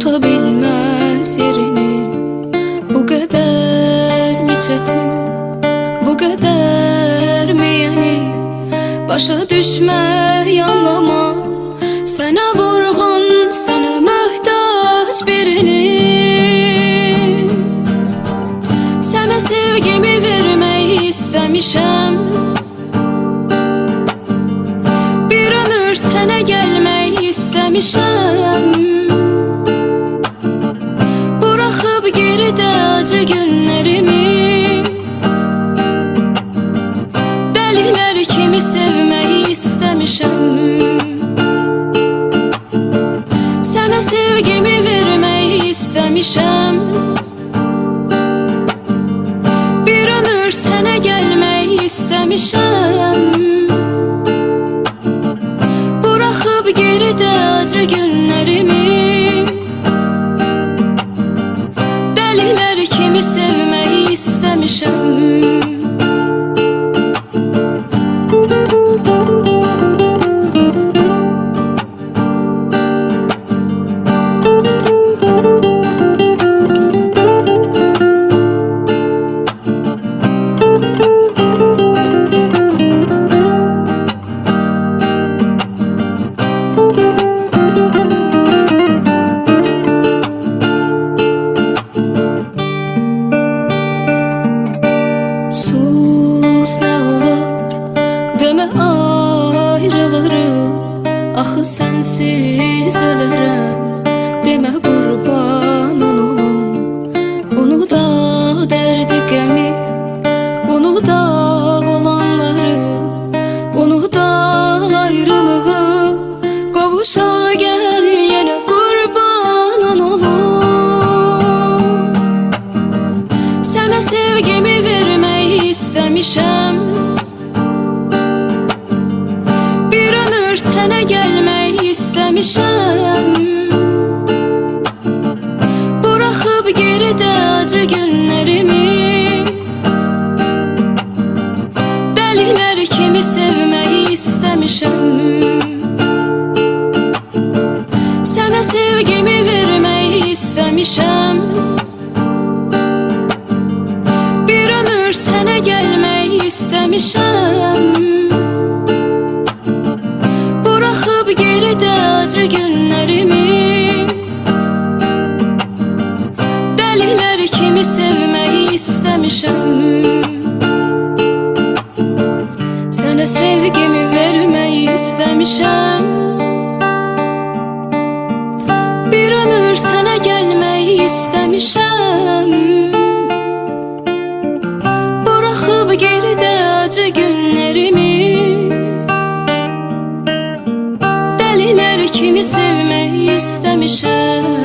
tutabilmez yerini. Bu kadar mi çetin, bu kadar mi yani Başa düşme yanlama. Sana vurgun, sana muhtaç birini. Sana sevgimi vermeyi istemişem. Bir ömür sana gelmeyi istemişem. Acı günlərimi Dəlilər kimi sevmək istəmişəm Sənə sevgimi vermək istəmişəm Bir ömür sənə gəlmək istəmişəm Buraxıb geridə Axı sənsiz ölürəm Demə qurbanın olum Unuda dərdi qəmi Unuda olanları. Unuda ayrılığı. Qovuşa gəl yenə qurbanın olum Sənə sevgimi vermək istəmişəm ömür sənə gəlmək istəmişəm Buraxıb geridə acı günlərimi Dəlilər kimi sevmək istəmişəm Sənə sevgimi vermək istəmişəm Bir ömür sənə gəlmək istəmişəm Buraxıb geridə acı günlərimi Dəlilər kimi sevmək istəmişəm Sənə sevgimi vermək istəmişəm Bir ömür sənə gəlmək istəmişəm Buraxıb geridə acı günlərimi Kimi sevmək istəmişəm